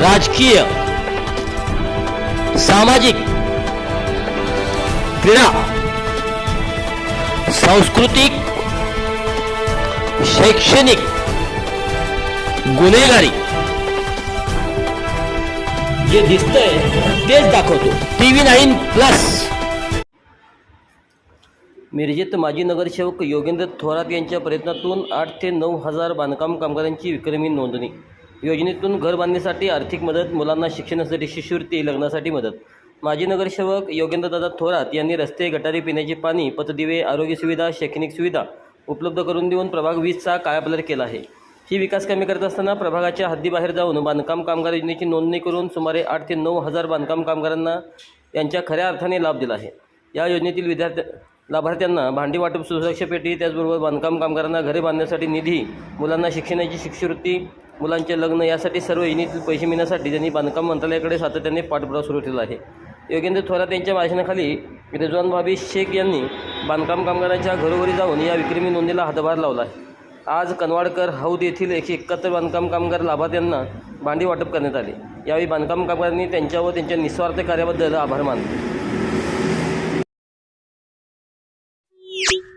राजकीय सामाजिक क्रीडा सांस्कृतिक शैक्षणिक गुन्हेगारी. जे दिसतंय तेच दाखवतो. T V nine plus. मिरजेत माजी नगरसेवक योगेंद्र थोरात यांच्या प्रयत्नातून आठ ते नऊ हजार बांधकाम कामगारांची विक्रमी नोंदणी. योजनेतून घर बांधण्यासाठी आर्थिक मदत मुलांना शिक्षणासाठी शिष्यवृत्ती लग्नासाठी मदत. माजी नगरसेवक योगेंद्रदादा थोरात यांनी रस्ते गटारी पिण्याचे पाणी पतदिवे आरोग्य सुविधा शैक्षणिक सुविधा उपलब्ध करून देऊन प्रभाग वीजचा कायापालट केला आहे. ही विकास कामे करत असताना प्रभागाच्या हद्दीबाहेर जाऊन बांधकाम कामगार योजनेची नोंदणी करून सुमारे आठ ते नऊ हजार बांधकाम कामगारांना यांच्या खऱ्या अर्थाने लाभ दिला आहे. या योजनेतील विद्यार्थी लाभार्थ्यांना भांडी वाटप सुरक्षा पेटी त्याचबरोबर बांधकाम कामगारांना घरे बांधण्यासाठी निधी मुलांना शिक्षणाची शिष्यवृत्ती मुलांचे लग्न यासाठी सर्व योजनेतील पैसे मिळण्यासाठी त्यांनी बांधकाम मंत्रालयाकडे सातत्याने पाठपुरावा सुरू ठेवला आहे. योगेंद्र थोरात यांच्या भाषणाखाली रिजवान भाबी शेख यांनी बांधकाम कामगारांच्या घरोघरी जाऊन या विक्रमी नोंदीला हातभार लावला आहे. आज कनवाडकर हौद येथील एकशे एकाहत्तर बांधकाम कामगार लाभार्थ्यांना भांडी वाटप करण्यात आले. यावेळी बांधकाम कामगारांनी त्यांच्या व त्यांच्या निस्वार्थ कार्याबद्दल आभार मानले. you.